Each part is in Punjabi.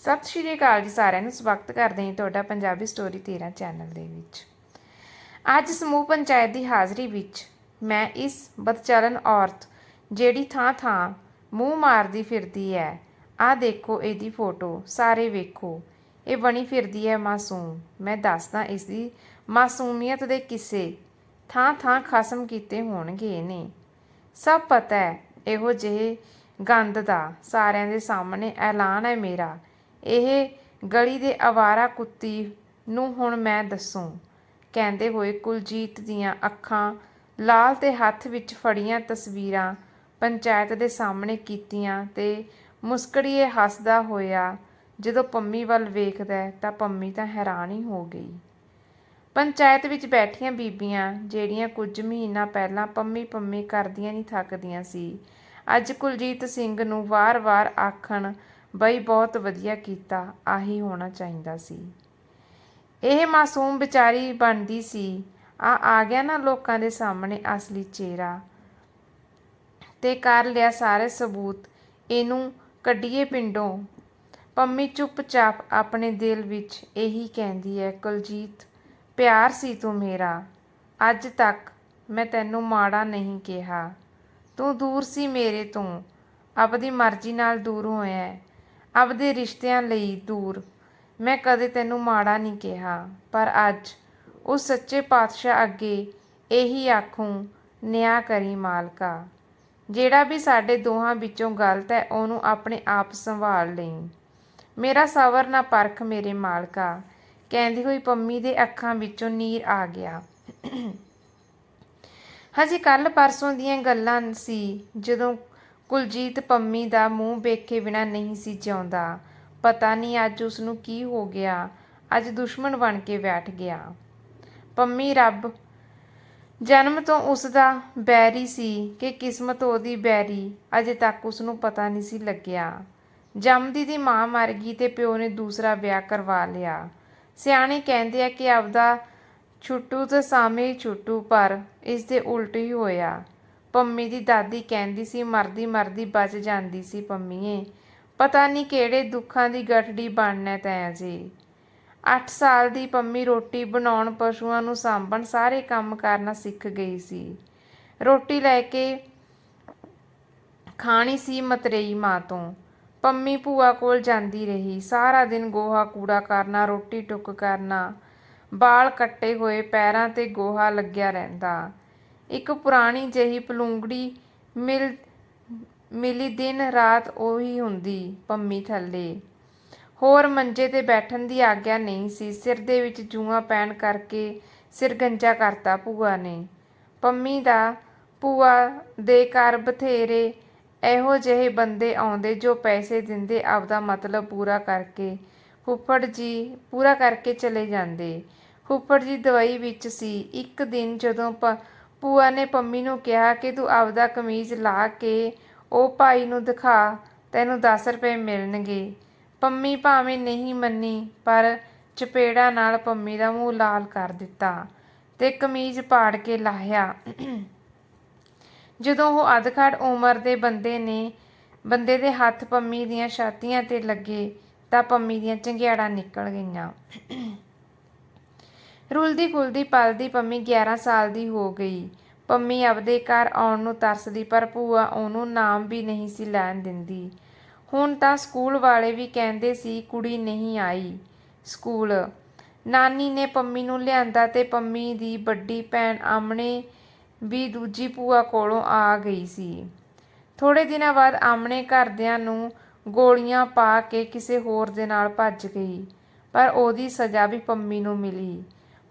ਸਤਿ ਸ਼੍ਰੀ ਅਕਾਲ ਜੀ ਸਾਰਿਆਂ ਨੂੰ, ਸਵਾਗਤ ਕਰਦੇ ਹਾਂ ਤੁਹਾਡਾ ਪੰਜਾਬੀ ਸਟੋਰੀ 13 ਚੈਨਲ ਦੇ ਵਿੱਚ। ਅੱਜ ਸਮੂਹ ਪੰਚਾਇਤ ਦੀ ਹਾਜ਼ਰੀ ਵਿੱਚ ਮੈਂ ਇਸ ਬਦਚਲਨ ਔਰਤ ਜਿਹੜੀ ਥਾਂ ਥਾਂ ਮੂੰਹ ਮਾਰਦੀ ਫਿਰਦੀ ਹੈ, ਆਹ ਦੇਖੋ ਇਹਦੀ ਫੋਟੋ, ਸਾਰੇ ਵੇਖੋ, ਇਹ ਬਣੀ ਫਿਰਦੀ ਹੈ ਮਾਸੂਮ। ਮੈਂ ਦੱਸਦਾ ਇਸ ਦੀ ਮਾਸੂਮੀਅਤ ਦੇ ਕਿਸੇ ਥਾਂ ਥਾਂ ਖਸਮ ਕੀਤੇ ਹੋਣਗੇ ਨੇ ਸਭ ਪਤਾ ਹੈ, ਇਹੋ ਜਿਹੇ ਗੰਦ ਦਾ ਸਾਰਿਆਂ ਦੇ ਸਾਹਮਣੇ ਐਲਾਨ ਹੈ ਮੇਰਾ। ਇਹ ਗਲੀ ਦੇ ਆਵਾਰਾ ਕੁੱਤੀ ਨੂੰ ਹੁਣ ਮੈਂ ਦੱਸੂ। ਕਹਿੰਦੇ ਹੋਏ ਕੁਲਜੀਤ ਦੀਆਂ ਅੱਖਾਂ ਲਾਲ ਤੇ ਹੱਥ ਵਿੱਚ ਫੜੀਆਂ ਤਸਵੀਰਾਂ ਪੰਚਾਇਤ ਦੇ ਸਾਹਮਣੇ ਕੀਤੀਆਂ ਤੇ ਮੁਸਕੜੀਏ ਹੱਸਦਾ ਹੋਇਆ ਜਦੋਂ ਪੰਮੀ ਵੱਲ ਵੇਖਦਾ ਤਾਂ ਪੰਮੀ ਤਾਂ ਹੈਰਾਨ ਹੀ ਹੋ ਗਈ। ਪੰਚਾਇਤ ਵਿੱਚ ਬੈਠੀਆਂ ਬੀਬੀਆਂ ਜਿਹੜੀਆਂ ਕੁਝ ਮਹੀਨਾ ਪਹਿਲਾਂ ਪੰਮੀ ਪੰਮੀ ਕਰਦੀਆਂ ਨਹੀਂ ਥੱਕਦੀਆਂ ਸੀ, ਅੱਜ ਕੁਲਜੀਤ ਸਿੰਘ ਨੂੰ ਵਾਰ-ਵਾਰ ਆਖਣ ਬਈ ਬਹੁਤ ਵਧੀਆ ਕੀਤਾ, ਆਹੀ ਹੋਣਾ ਚਾਹੀਦਾ ਸੀ। ਇਹ ਮਾਸੂਮ ਵਿਚਾਰੀ ਬਣਦੀ ਸੀ। ਆ ਆ ਗਿਆ ਨਾ ਲੋਕਾਂ ਦੇ ਸਾਹਮਣੇ ਅਸਲੀ ਚਿਹਰਾ। ਤੇ ਕਰ ਲਿਆ ਸਾਰੇ ਸਬੂਤ। ਇਹਨੂੰ ਕੱਢੀਏ ਪਿੰਡੋਂ। ਪੰਮੀ ਚੁੱਪਚਾਪ ਆਪਣੇ ਦਿਲ ਵਿੱਚ ਇਹੀ ਕਹਿੰਦੀ ਹੈ, ਕੁਲਜੀਤ, ਪਿਆਰ ਸੀ ਤੂੰ ਮੇਰਾ। ਅੱਜ ਤੱਕ ਮੈਂ ਤੈਨੂੰ ਮਾੜਾ ਨਹੀਂ ਕਿਹਾ। ਤੂੰ ਦੂਰ ਸੀ ਮੇਰੇ ਤੋਂ। ਆਪਦੀ ਮਰਜ਼ੀ ਨਾਲ ਦੂਰ ਹੋਇਆ ਆਪਦੇ ਰਿਸ਼ਤਿਆਂ ਲਈ ਦੂਰ। ਮੈਂ ਕਦੇ ਤੈਨੂੰ ਮਾੜਾ ਨਹੀਂ ਕਿਹਾ, ਪਰ ਅੱਜ ਉਸ ਸੱਚੇ ਪਾਤਸ਼ਾਹ ਅੱਗੇ ਇਹੀ ਆਖੂੰ, ਨਿਆਂ ਕਰੀ ਮਾਲਕਾ। ਜਿਹੜਾ ਵੀ ਸਾਡੇ ਦੋਹਾਂ ਵਿੱਚੋਂ ਗਲਤ ਹੈ, ਉਹਨੂੰ ਆਪਣੇ ਆਪ ਸੰਭਾਲ ਲਈ। ਮੇਰਾ ਸਬਰ ਨਾ ਪਰਖ ਮੇਰੇ ਮਾਲਕਾ। ਕਹਿੰਦੀ ਹੋਈ ਪੰਮੀ ਦੇ ਅੱਖਾਂ ਵਿੱਚੋਂ ਨੀਰ ਆ ਗਿਆ। ਹਜੇ ਕੱਲ ਪਰਸੋਂ ਦੀਆਂ ਗੱਲਾਂ ਸੀ, ਜਦੋਂ ਕੁਲਜੀਤ ਪੰਮੀ ਦਾ ਮੂੰਹ ਵੇਖੇ ਬਿਨਾ ਨਹੀਂ ਸੀ ਜਿਉਂਦਾ। ਪਤਾ ਨਹੀਂ ਅੱਜ ਉਸ ਨੂੰ ਕੀ ਹੋ ਗਿਆ। ਅੱਜ ਦੁਸ਼ਮਣ ਬਣ ਕੇ ਬੈਠ ਗਿਆ। ਪੰਮੀ, ਰੱਬ, ਜਨਮ ਤੋਂ ਉਸ ਦਾ ਬੈਰੀ ਸੀ ਕਿ ਕਿਸਮਤ ਉਹਦੀ ਬੈਰੀ। ਅਜੇ ਤੱਕ ਉਸ ਨੂੰ ਪਤਾ ਨਹੀਂ ਸੀ ਲੱਗਿਆ। ਜੰਮਦੀ ਦੀ ਮਾਂ ਮਰ ਗਈ ਤੇ ਪਿਓ ਨੇ ਦੂਸਰਾ ਵਿਆਹ ਕਰਵਾ ਲਿਆ। ਸਿਆਣੇ ਕਹਿੰਦੇ ਆ ਕਿ ਆਪਦਾ ਛੁੱਟੂ ਤੇ ਸਾਮੇ ਹੀ ਛੁੱਟੂ, ਪਰ ਇਸ ਦੇ ਉਲਟ ਹੀ ਹੋਇਆ। ਪੰਮੀ ਦੀ ਦਾਦੀ ਕਹਿੰਦੀ ਸੀ, ਮਰਦੀ ਮਰਦੀ ਬਚ ਜਾਂਦੀ ਸੀ ਪੰਮੀਏ। ਪਤਾ ਨਹੀਂ ਕਿਹੜੇ ਦੁੱਖਾਂ ਦੀ ਗਠੜੀ ਬਣਨਾ ਤੈਂ ਜੀ 8 ਸਾਲ ਦੀ ਪੰਮੀ ਰੋਟੀ ਬਣਾਉਣ ਪਸ਼ੂਆਂ ਨੂੰ ਸਾਂਭਣ ਸਾਰੇ ਕੰਮ ਕਰਨਾ ਸਿੱਖ ਗਈ ਸੀ। ਰੋਟੀ ਲੈ ਕੇ ਖਾਣੀ ਸੀ ਮਤਰੇਈ ਮਾਂ ਤੋਂ। ਪੰਮੀ ਭੂਆ ਕੋਲ ਜਾਂਦੀ ਰਹੀ। ਸਾਰਾ ਦਿਨ ਗੋਹਾ ਕੂੜਾ ਕਰਨਾ, ਰੋਟੀ ਟੁੱਕ ਕਰਨਾ, ਬਾਲ ਕੱਟੇ ਹੋਏ ਪੈਰਾਂ ਤੇ ਗੋਹਾ ਲੱਗਿਆ ਰਹਿੰਦਾ। ਇੱਕ ਪੁਰਾਣੀ ਜਿਹੀ ਪਲੂੰਗੜੀ ਮਿਲ, ਮਿਲੀ ਦਿਨ ਰਾਤ ਉਹੀ ਹੁੰਦੀ ਪੰਮੀ ਥੱਲੇ। ਹੋਰ ਮੰਜੇ ਤੇ ਬੈਠਣ ਦੀ ਆਗਿਆ ਨਹੀਂ ਸੀ। ਸਿਰ ਦੇ ਵਿੱਚ ਜੂਆਂ ਪੈਣ ਕਰਕੇ ਸਿਰ ਗੰਜਾ ਕਰਤਾ ਭੂਆ ਨੇ। ਪੰਮੀ ਦਾ ਭੂਆ ਦੇ ਘਰ ਬਥੇਰੇ ਇਹੋ ਜਿਹੇ ਬੰਦੇ ਆਉਂਦੇ ਜੋ ਪੈਸੇ ਦਿੰਦੇ, ਆਪਦਾ ਮਤਲਬ ਪੂਰਾ ਕਰਕੇ, ਫੁੱਫੜ ਜੀ ਪੂਰਾ ਕਰਕੇ ਚਲੇ ਜਾਂਦੇ। ਫੁੱਫੜ ਜੀ ਦਵਾਈ ਵਿੱਚ ਸੀ। ਇੱਕ ਦਿਨ ਜਦੋਂ ਪ- ਭੂਆ ਨੇ ਪੰਮੀ ਨੂੰ ਕਿਹਾ ਕਿ ਤੂੰ ਆਪਦਾ ਕਮੀਜ਼ ਲਾ ਕੇ ਉਹ ਭਾਈ ਨੂੰ ਦਿਖਾ, ਤੈਨੂੰ 10 ਰੁਪਏ ਮਿਲਣਗੇ। ਪੰਮੀ ਭਾਵੇਂ ਨਹੀਂ ਮੰਨੀ, ਪਰ ਚਪੇੜਾ ਨਾਲ ਪੰਮੀ ਦਾ ਮੂੰਹ ਲਾਲ ਕਰ ਦਿੱਤਾ ਤੇ ਕਮੀਜ਼ ਪਾੜ ਕੇ ਲਾਹਿਆ। ਜਦੋਂ ਉਹ ਅਧਖੜ ਉਮਰ ਦੇ ਬੰਦੇ ਨੇ, ਬੰਦੇ ਦੇ ਹੱਥ ਪੰਮੀ ਦੀਆਂ ਛਾਤੀਆਂ ਤੇ ਲੱਗੇ ਤਾਂ ਪੰਮੀ ਦੀਆਂ ਚੰਗਿਆੜਾਂ ਨਿਕਲ ਗਈਆਂ। ਰੁਲਦੀ ਖੁਲਦੀ ਪਲਦੀ ਪੰਮੀ 11 ਸਾਲ ਦੀ ਹੋ ਗਈ। ਪੰਮੀ ਆਪਦੇ ਘਰ ਆਉਣ ਨੂੰ ਤਰਸਦੀ, ਪਰ ਭੂਆ ਉਹਨੂੰ ਨਾਮ ਵੀ ਨਹੀਂ ਸੀ ਲੈਣ ਦਿੰਦੀ। ਹੁਣ ਤਾਂ ਸਕੂਲ ਵਾਲੇ ਵੀ ਕਹਿੰਦੇ ਸੀ, ਕੁੜੀ ਨਹੀਂ ਆਈ ਸਕੂਲ। ਨਾਨੀ ਨੇ ਪੰਮੀ ਨੂੰ ਲਿਆਂਦਾ ਤੇ ਪੰਮੀ ਦੀ ਵੱਡੀ ਭੈਣ ਆਮਣੇ ਵੀ ਦੂਜੀ ਭੂਆ ਕੋਲੋਂ ਆ ਗਈ ਸੀ। ਥੋੜੇ ਦਿਨਾਂ ਬਾਅਦ ਆਮਣੇ ਘਰਦਿਆਂ ਨੂੰ ਗੋਲੀਆਂ ਪਾ ਕੇ ਕਿਸੇ ਹੋਰ ਦੇ ਨਾਲ ਭੱਜ ਗਈ, ਪਰ ਉਹਦੀ ਸਜ਼ਾ ਵੀ ਪੰਮੀ ਨੂੰ ਮਿਲੀ।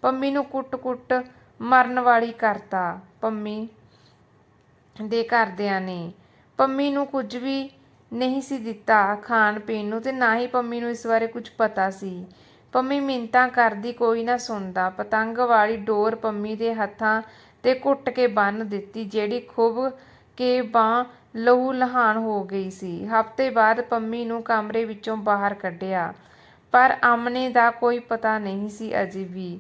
ਪੰਮੀ ਨੂੰ ਕੁੱਟ-ਕੁੱਟ ਮਰਨ ਵਾਲੀ ਕਰਤਾ ਪੰਮੀ ਦੇ ਘਰਦਿਆਂ ਨੇ। ਪੰਮੀ ਨੂੰ ਕੁਝ ਵੀ ਨਹੀਂ ਸੀ ਦਿੱਤਾ ਖਾਣ ਪੀਣ ਨੂੰ ਤੇ ਨਾ ਹੀ ਪੰਮੀ ਨੂੰ ਇਸ ਬਾਰੇ ਕੁਝ ਪਤਾ ਸੀ। ਪੰਮੀ ਮਿੰਤਾਂ ਕਰਦੀ ਕੋਈ ਨਾ ਸੁਣਦਾ। ਪਤੰਗ ਵਾਲੀ ਡੋਰ ਪੰਮੀ ਦੇ ਹੱਥਾਂ ਤੇ ਘੁੱਟ ਕੇ ਬੰਨ ਦਿੱਤੀ, ਜਿਹੜੀ ਖੁੱਬ ਕੇ ਬਾਹ ਲਹੂ ਲਹਾਨ ਹੋ ਗਈ ਸੀ। ਹਫ਼ਤੇ ਬਾਅਦ ਪੰਮੀ ਨੂੰ ਕਮਰੇ ਵਿੱਚੋਂ ਬਾਹਰ ਕੱਢਿਆ। ਪਰ ਆਮਨੇ ਦਾ ਕੋਈ ਪਤਾ ਨਹੀਂ ਸੀ ਅਜੇ ਵੀ।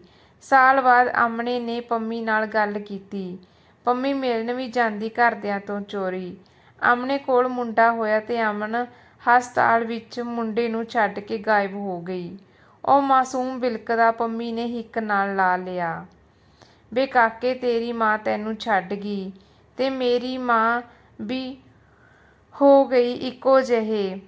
ਸਾਲ ਬਾਅਦ ਆਮਣੇ ਨੇ ਪੰਮੀ ਨਾਲ ਗੱਲ ਕੀਤੀ। ਪੰਮੀ ਮਿਲਣ ਵੀ ਜਾਂਦੀ ਘਰਦਿਆਂ ਤੋਂ ਚੋਰੀ। ਆਮਣੇ ਕੋਲ ਮੁੰਡਾ ਹੋਇਆ ਤੇ ਅਮਨ ਹਸਪਤਾਲ ਵਿੱਚ ਮੁੰਡੇ ਨੂੰ ਛੱਡ ਕੇ ਗਾਇਬ ਹੋ ਗਈ। ਉਹ ਮਾਸੂਮ ਬਿਲਕਦਾ ਪੰਮੀ ਨੇ ਹਿੱਕ ਨਾਲ ਲਾ ਲਿਆ। ਬੇ ਕਾਕੇ, ਤੇਰੀ ਮਾਂ ਤੈਨੂੰ ਛੱਡ ਗਈ ਤੇ ਮੇਰੀ ਮਾਂ ਵੀ ਹੋ ਗਈ ਇੱਕੋ ਜਿਹੇ।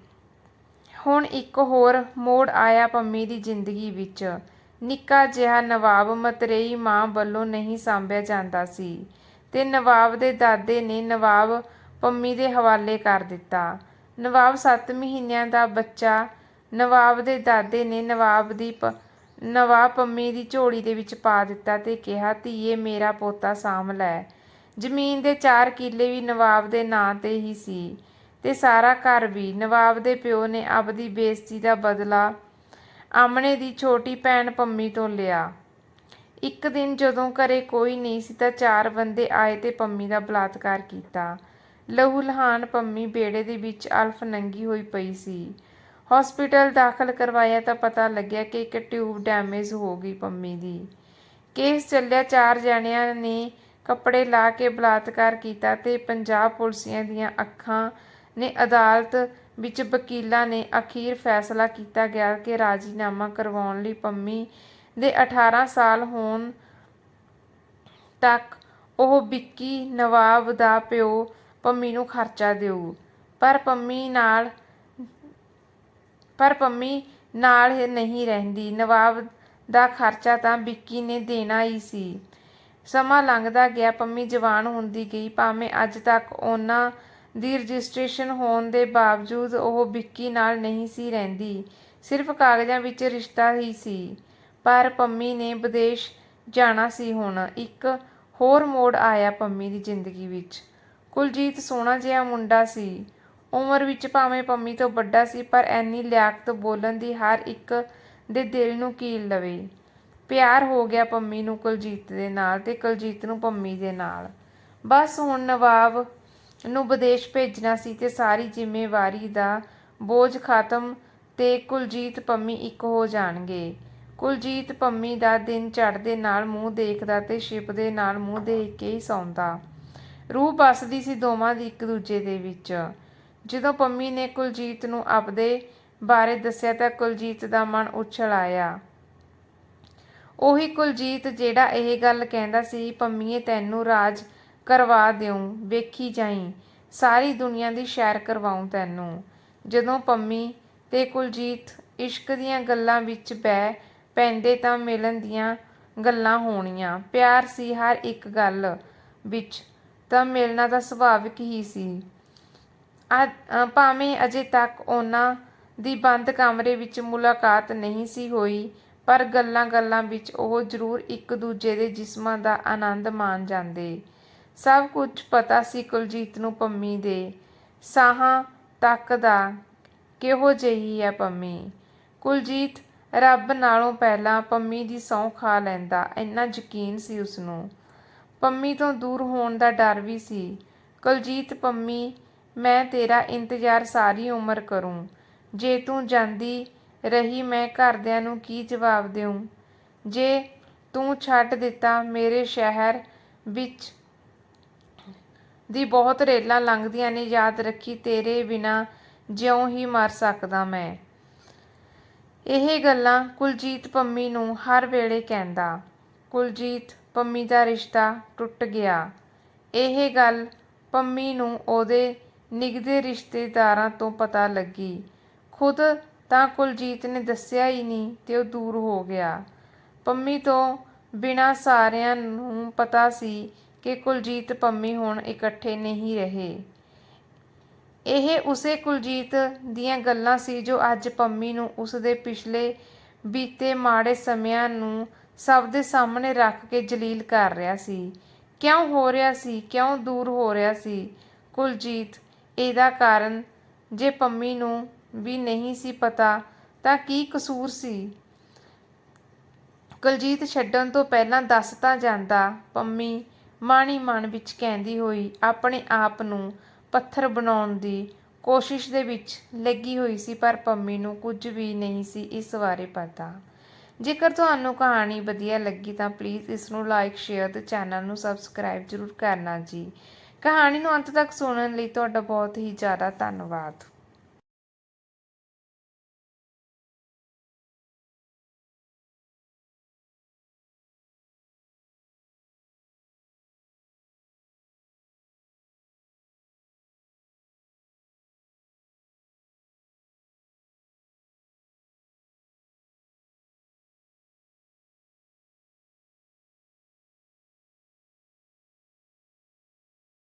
ਹੁਣ ਇੱਕ ਹੋਰ ਮੋੜ ਆਇਆ ਪੰਮੀ ਦੀ ਜ਼ਿੰਦਗੀ ਵਿੱਚ। ਨਿੱਕਾ ਜਿਹਾ ਨਵਾਬ ਮਤਰੇਈ ਮਾਂ ਵੱਲੋਂ ਨਹੀਂ ਸਾਂਭਿਆ ਜਾਂਦਾ ਸੀ ਤੇ ਨਵਾਬ ਦੇ ਦਾਦੇ ਨੇ ਨਵਾਬ ਪੰਮੀ ਦੇ ਹਵਾਲੇ ਕਰ ਦਿੱਤਾ। ਨਵਾਬ 7 ਮਹੀਨਿਆਂ ਦਾ ਬੱਚਾ, ਨਵਾਬ ਦੇ ਦਾਦੇ ਨੇ ਨਵਾਬ ਦੀ ਪ- ਨਵਾਬ ਪੰਮੀ ਦੀ ਝੋਲੀ ਦੇ ਵਿੱਚ ਪਾ ਦਿੱਤਾ ਤੇ ਕਿਹਾ, ਧੀਏ, ਮੇਰਾ ਪੋਤਾ ਸਾਂਭ ਲੈ। ਜ਼ਮੀਨ ਦੇ 4 ਕਿੱਲੇ ਵੀ ਨਵਾਬ ਦੇ ਨਾਂ ਤੇ ਹੀ ਸੀ ਤੇ ਸਾਰਾ ਘਰ ਵੀ। ਨਵਾਬ ਦੇ ਪਿਓ ਨੇ ਆਪਦੀ ਬੇਇੱਜ਼ਤੀ ਦਾ ਬਦਲਾ ਆਮਣੇ ਦੀ ਛੋਟੀ ਭੈਣ ਪੰਮੀ ਤੋਂ ਲਿਆ। ਇੱਕ ਦਿਨ ਜਦੋਂ ਘਰੇ ਕੋਈ ਨਹੀਂ ਸੀ ਤਾਂ ਚਾਰ ਬੰਦੇ ਆਏ ਤੇ ਪੰਮੀ ਦਾ ਬਲਾਤਕਾਰ ਕੀਤਾ। ਲਹੂ ਲਹਾਨ ਪੰਮੀ ਬੇੜੇ ਦੇ ਵਿੱਚ ਅਲਫ ਨੰਗੀ ਹੋਈ ਪਈ ਸੀ। ਹਸਪੀਟਲ ਦਾਖਲ ਕਰਵਾਇਆ ਤਾਂ ਪਤਾ ਲੱਗਿਆ ਕਿ ਇੱਕ ਟਿਊਬ ਡੈਮੇਜ ਹੋ ਗਈ ਪੰਮੀ ਦੀ। ਕੇਸ ਚੱਲਿਆ, ਚਾਰ ਜਣਿਆਂ ਨੇ ਕੱਪੜੇ ਲਾ ਕੇ ਬਲਾਤਕਾਰ ਕੀਤਾ ਤੇ ਪੰਜਾਬ ਪੁਲਿਸੀਆਂ ਦੀਆਂ ਅੱਖਾਂ ਨੇ ਅਦਾਲਤ ਵਿੱਚ ਵਕੀਲਾਂ ਨੇ ਅਖੀਰ ਫੈਸਲਾ ਕੀਤਾ ਗਿਆ ਕਿ ਰਾਜੀਨਾਮਾ ਕਰਵਾਉਣ ਲਈ ਪੰਮੀ ਦੇ 18 ਸਾਲ ਹੋਣ ਤੱਕ ਉਹ ਵਿੱਕੀ ਨਵਾਬ ਦਾ ਪਿਓ ਪੰਮੀ ਨੂੰ ਖਰਚਾ ਦੇਊ। ਪਰ ਪੰਮੀ ਨਾਲ, ਪਰ ਪੰਮੀ ਨਾਲ ਹੀ ਨਹੀਂ ਰਹਿੰਦੀ। ਨਵਾਬ ਦਾ ਖਰਚਾ ਤਾਂ ਵਿੱਕੀ ਨੇ ਦੇਣਾ ਹੀ ਸੀ। ਸਮਾਂ ਲੰਘਦਾ ਗਿਆ, ਪੰਮੀ ਜਵਾਨ ਹੁੰਦੀ ਗਈ। ਭਾਵੇਂ ਅੱਜ ਤੱਕ ਉਹਨਾਂ ਦੀ ਰਜਿਸਟ੍ਰੇਸ਼ਨ ਹੋਣ ਦੇ ਬਾਵਜੂਦ ਉਹ ਵਿੱਕੀ ਨਾਲ ਨਹੀਂ ਸੀ ਰਹਿੰਦੀ। ਸਿਰਫ ਕਾਗਜ਼ਾਂ ਵਿੱਚ ਰਿਸ਼ਤਾ ਹੀ ਸੀ। ਪਰ ਪੰਮੀ ਨੇ ਵਿਦੇਸ਼ ਜਾਣਾ ਸੀ ਹੁਣ। ਇੱਕ ਹੋਰ ਮੋੜ ਆਇਆ ਪੰਮੀ ਦੀ ਜ਼ਿੰਦਗੀ ਵਿੱਚ। ਕੁਲਜੀਤ ਸੋਹਣਾ ਜਿਹਾ ਮੁੰਡਾ ਸੀ। ਉਮਰ ਵਿੱਚ ਭਾਵੇਂ ਪੰਮੀ ਤੋਂ ਵੱਡਾ ਸੀ, ਪਰ ਐਨੀ ਲਿਆਕਤ ਬੋਲਣ ਦੀ ਹਰ ਇੱਕ ਦੇ ਦਿਲ ਨੂੰ ਕੀਲ ਲਵੇ। ਪਿਆਰ ਹੋ ਗਿਆ ਪੰਮੀ ਨੂੰ ਕੁਲਜੀਤ ਦੇ ਨਾਲ ਤੇ ਕੁਲਜੀਤ ਨੂੰ ਪੰਮੀ ਦੇ ਨਾਲ। ਬਸ ਹੁਣ ਨਵਾਬ ਨੂੰ ਵਿਦੇਸ਼ ਭੇਜਣਾ ਸੀ ਤੇ ਸਾਰੀ ਜ਼ਿੰਮੇਵਾਰੀ ਦਾ ਬੋਝ ਖਤਮ ਤੇ ਕੁਲਜੀਤ ਪੰਮੀ ਇੱਕ ਹੋ ਜਾਣਗੇ। ਕੁਲਜੀਤ ਪੰਮੀ ਦਾ ਦਿਨ ਚੜ੍ਹਦੇ ਨਾਲ ਮੂੰਹ ਦੇਖਦਾ ਤੇ ਸ਼ਿਪ ਦੇ ਨਾਲ ਮੂੰਹ ਦੇਖ ਕੇ ਹੀ ਸੌਂਦਾ। ਰੂਹ ਬਸਦੀ ਸੀ ਦੋਵਾਂ ਦੀ ਇੱਕ ਦੂਜੇ ਦੇ ਵਿੱਚ। ਜਦੋਂ ਪੰਮੀ ਨੇ ਕੁਲਜੀਤ ਨੂੰ ਆਪਦੇ ਬਾਰੇ ਦੱਸਿਆ ਤਾਂ ਕੁਲਜੀਤ ਦਾ ਮਨ ਉਛਲ ਆਇਆ। ਉਹੀ ਕੁਲਜੀਤ ਜਿਹੜਾ ਇਹ ਗੱਲ ਕਹਿੰਦਾ ਸੀ, ਪੰਮੀਏ, ਤੈਨੂੰ ਰਾਜ ਕਰਵਾ ਦਿਉ ਵੇਖੀ ਜਾਈ। ਸਾਰੀ ਦੁਨੀਆ ਦੀ ਸ਼ੈਰ ਕਰਵਾਉਂ ਤੈਨੂੰ। ਜਦੋਂ ਪੰਮੀ ਤੇ ਕੁਲਜੀਤ ਇਸ਼ਕ ਦੀਆਂ ਗੱਲਾਂ ਵਿੱਚ ਬਹਿ ਪੈਂਦੇ ਤਾਂ ਮਿਲਣ ਦੀਆਂ ਗੱਲਾਂ ਹੋਣੀਆਂ। ਪਿਆਰ ਸੀ ਹਰ ਇੱਕ ਗੱਲ ਵਿੱਚ ਤਾਂ ਮਿਲਣਾ ਤਾਂ ਸੁਭਾਵਿਕ ਹੀ ਸੀ। ਅ, ਭਾਵੇਂ ਅਜੇ ਤੱਕ ਉਹਨਾਂ ਦੀ ਬੰਦ ਕਮਰੇ ਵਿੱਚ ਮੁਲਾਕਾਤ ਨਹੀਂ ਸੀ ਹੋਈ ਪਰ ਗੱਲਾਂ-ਗੱਲਾਂ ਵਿੱਚ ਉਹ ਜ਼ਰੂਰ ਇੱਕ ਦੂਜੇ ਦੇ ਜਿਸਮਾਂ ਦਾ ਆਨੰਦ ਮਾਣ ਜਾਂਦੇ। ਸਭ ਕੁਝ ਪਤਾ ਸੀ ਕੁਲਜੀਤ ਨੂੰ ਪੰਮੀ ਦੇ। ਸਾਹਾਂ ਤੱਕ ਦਾ ਕਿਹੋ ਜਿਹੀ ਹੈ ਪੰਮੀ? ਕੁਲਜੀਤ ਰੱਬ ਨਾਲੋਂ ਪਹਿਲਾਂ ਪੰਮੀ ਦੀ ਸਹੁੰ ਖਾ ਲੈਂਦਾ, ਇੰਨਾ ਯਕੀਨ ਸੀ ਉਸ ਨੂੰ ਪੰਮੀ ਤੋਂ ਦੂਰ ਹੋਣ ਦਾ ਡਰ ਵੀ ਸੀ। ਕੁਲਜੀਤ, ਪੰਮੀ, ਮੈਂ ਤੇਰਾ ਇੰਤਜ਼ਾਰ ਸਾਰੀ ਉਮਰ ਕਰੂੰ। ਜੇ ਤੂੰ ਜਾਂਦੀ ਰਹੀ, ਮੈਂ ਘਰਦਿਆਂ ਨੂੰ ਕੀ ਜਵਾਬ ਦਿਉਂ ਜੇ ਤੂੰ ਛੱਡ ਦਿੱਤਾ ਮੇਰੇ ਸ਼ਹਿਰ ਵਿੱਚ ਦੀ ਬਹੁਤ ਰੇਲਾਂ ਲੰਘਦੀਆਂ ਨੇ, ਯਾਦ ਰੱਖੀ ਤੇਰੇ ਬਿਨਾ ਜਿਉਂ ਹੀ ਮਰ ਸਕਦਾ ਮੈਂ। ਇਹ ਗੱਲਾਂ ਕੁਲਜੀਤ ਪੰਮੀ ਨੂੰ ਹਰ ਵੇਲੇ ਕਹਿੰਦਾ। ਕੁਲਜੀਤ ਪੰਮੀ ਦਾ ਰਿਸ਼ਤਾ ਟੁੱਟ ਗਿਆ। ਇਹ ਗੱਲ ਪੰਮੀ ਨੂੰ ਉਹਦੇ ਨਿਗਦੇ ਰਿਸ਼ਤੇਦਾਰਾਂ ਤੋਂ ਪਤਾ ਲੱਗੀ। ਖੁਦ ਤਾਂ ਕੁਲਜੀਤ ਨੇ ਦੱਸਿਆ ਹੀ ਨਹੀਂ ਤੇ ਉਹ ਦੂਰ ਹੋ ਗਿਆ। ਪੰਮੀ ਤੋਂ ਬਿਨਾਂ ਸਾਰਿਆਂ ਨੂੰ ਪਤਾ ਸੀ ਕਿ ਕੁਲਜੀਤ ਪੰਮੀ ਹੁਣ ਇਕੱਠੇ ਨਹੀਂ ਰਹੇ। ਇਹ ਉਸੇ ਕੁਲਜੀਤ ਦੀਆਂ ਗੱਲਾਂ ਸੀ ਜੋ ਅੱਜ ਪੰਮੀ ਨੂੰ ਉਸਦੇ ਪਿਛਲੇ ਬੀਤੇ ਮਾੜੇ ਸਮਿਆਂ ਨੂੰ ਸਭ ਦੇ ਸਾਹਮਣੇ ਰੱਖ ਕੇ ਜਲੀਲ ਕਰ ਰਿਹਾ ਸੀ। ਕਿਉਂ ਹੋ ਰਿਹਾ ਸੀ? ਕਿਉਂ ਦੂਰ ਹੋ ਰਿਹਾ ਸੀ? ਕੁਲਜੀਤ, ਇਹਦਾ ਕਾਰਨ ਜੇ ਪੰਮੀ ਨੂੰ ਵੀ ਨਹੀਂ ਸੀ ਪਤਾ, ਤਾਂ ਕੀ ਕਸੂਰ ਸੀ? ਕੁਲਜੀਤ ਛੱਡਣ ਤੋਂ ਪਹਿਲਾਂ ਦੱਸ ਤਾਂ ਜਾਂਦਾ, ਪੰਮੀ ਮਾਣੀ ਮਨ ਵਿੱਚ ਕਹਿੰਦੀ ਹੋਈ ਆਪਣੇ ਆਪ ਨੂੰ ਪੱਥਰ ਬਣਾਉਣ ਦੀ ਕੋਸ਼ਿਸ਼ ਦੇ ਵਿੱਚ ਲੱਗੀ ਹੋਈ ਸੀ, ਪਰ ਪੰਮੀ ਨੂੰ ਕੁਝ ਵੀ ਨਹੀਂ ਸੀ ਇਸ ਬਾਰੇ ਪਤਾ। ਜੇਕਰ ਤੁਹਾਨੂੰ ਕਹਾਣੀ ਵਧੀਆ ਲੱਗੀ ਤਾਂ ਪਲੀਜ਼ ਇਸ ਨੂੰ ਲਾਈਕ ਸ਼ੇਅਰ ਤੇ ਚੈਨਲ ਨੂੰ ਸਬਸਕ੍ਰਾਈਬ ਜ਼ਰੂਰ ਕਰਨਾ ਜੀ। ਕਹਾਣੀ ਨੂੰ ਅੰਤ ਤੱਕ ਸੁਣਨ ਲਈ ਤੁਹਾਡਾ ਬਹੁਤ ਹੀ ਜ਼ਿਆਦਾ ਧੰਨਵਾਦ।